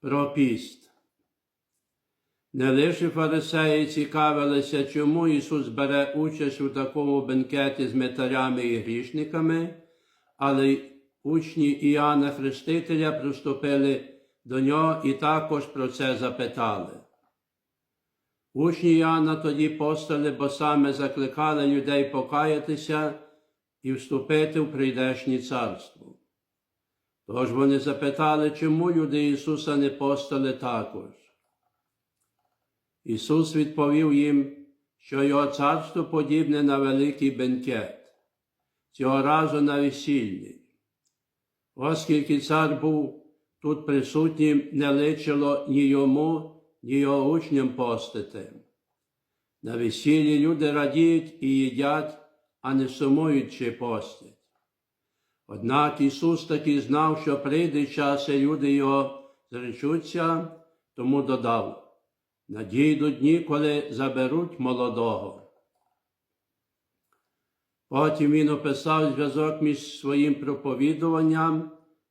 Про піст. Не лише фарисеї цікавилися, чому Ісус бере участь у такому бенкеті з метарями і грішниками, але й учні Іоанна Хрестителя приступили до нього і також про це запитали. Учні Іоанна тоді постали, бо саме закликали людей покаятися і вступити в прийдешнє царство. Тож вони запитали, чому люди Ісуса не постали також. Ісус відповів їм, що Його царство подібне на великий бенкет, цього разу на весільний. Оскільки цар був тут присутнім, не личило ні йому, ні його учням постити. На весіллі люди радіють і їдять, а не сумують чи постять. Однак Ісус таки знав, що прийде час, і люди його зречуться, тому додав надійдуть дні, коли заберуть молодого. Потім він описав зв'язок між своїм проповідуванням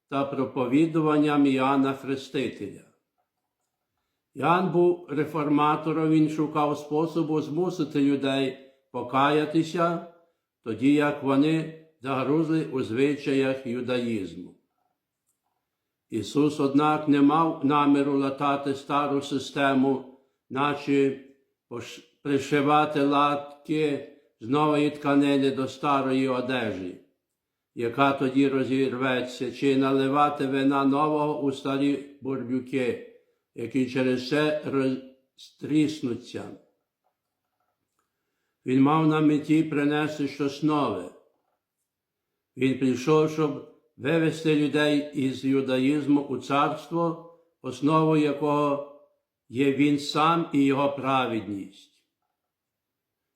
та проповідуванням Іоанна Хрестителя. Іоанн був реформатором, він шукав способу змусити людей покаятися, тоді як вони загрузли у звичаях юдаїзму. Ісус, однак, не мав наміру латати стару систему наче пришивати латки з нової тканини до старої одежі, яка тоді розірветься, чи наливати вина нового у старі бурбюки, які через це розтріснуться. Він мав на меті принести щось нове. Він прийшов, щоб вивести людей із юдаїзму у царство, основу якого є Він сам і Його праведність.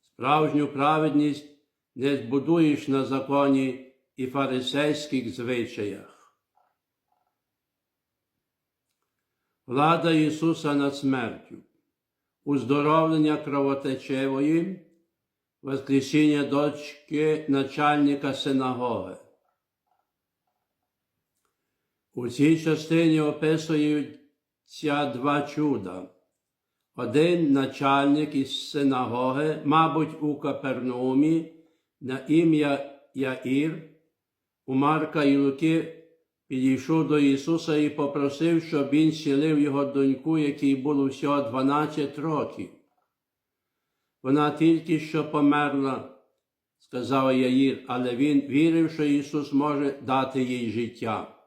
Справжню праведність не збудуєш на законі і фарисейських звичаях. Влада Ісуса над смертю, уздоровлення кровотечевої, воскресіння дочки начальника синагоги. У цій частині описують ця два чуда. Один начальник із синагоги, мабуть, у Капернаумі, на ім'я Яїр, у Марка і Луки підійшов до Ісуса і попросив, щоб Він сілив його доньку, якій було всього 12 років. Вона тільки що померла, сказав Яїр, але він вірив, що Ісус може дати їй життя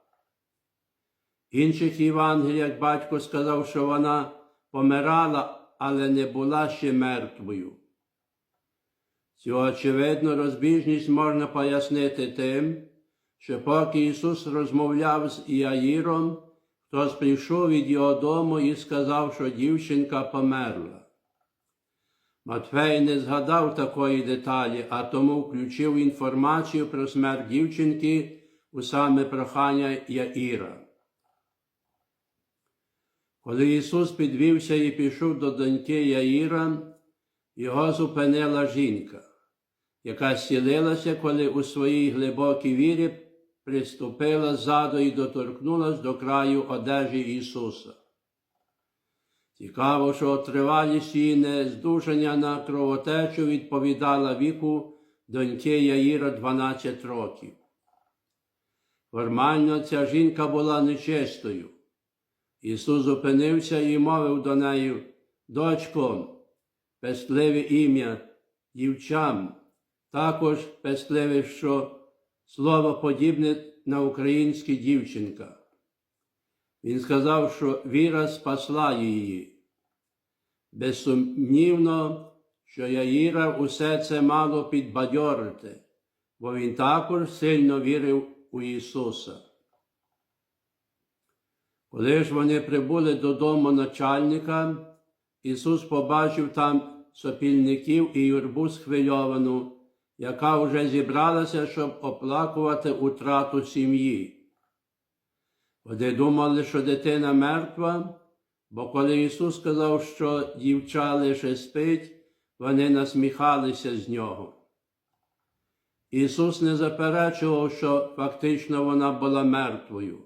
інших Євангеліях батько сказав, що вона помирала, але не була ще мертвою. Цю очевидну розбіжність можна пояснити тим, що поки Ісус розмовляв з Іаїром, хтось прийшов від його дому і сказав, що дівчинка померла. Матфей не згадав такої деталі, а тому включив інформацію про смерть дівчинки у саме прохання Яїра. Коли Ісус підвівся і пішов до доньки Яїра, його зупинила жінка, яка сілилася, коли у своїй глибокій вірі приступила ззаду і доторкнулась до краю одежі Ісуса. Цікаво, що тривалість її нездужання на кровотечу відповідала віку доньки Яїра 12 років. Формально ця жінка була нечистою. Ісус зупинився і мовив до неї, дочко, пестливе ім'я дівчам, також пестливе, що слово подібне на українське дівчинка. Він сказав, що віра спасла її. Безсумнівно, що Яїра усе це мало підбадьорити, бо він також сильно вірив у Ісуса. Коли ж вони прибули додому начальника, Ісус побачив там сопільників і юрбу схвильовану, яка вже зібралася, щоб оплакувати утрату сім'ї. Вони думали, що дитина мертва, бо коли Ісус сказав, що дівча лише спить, вони насміхалися з нього. Ісус не заперечував, що фактично вона була мертвою.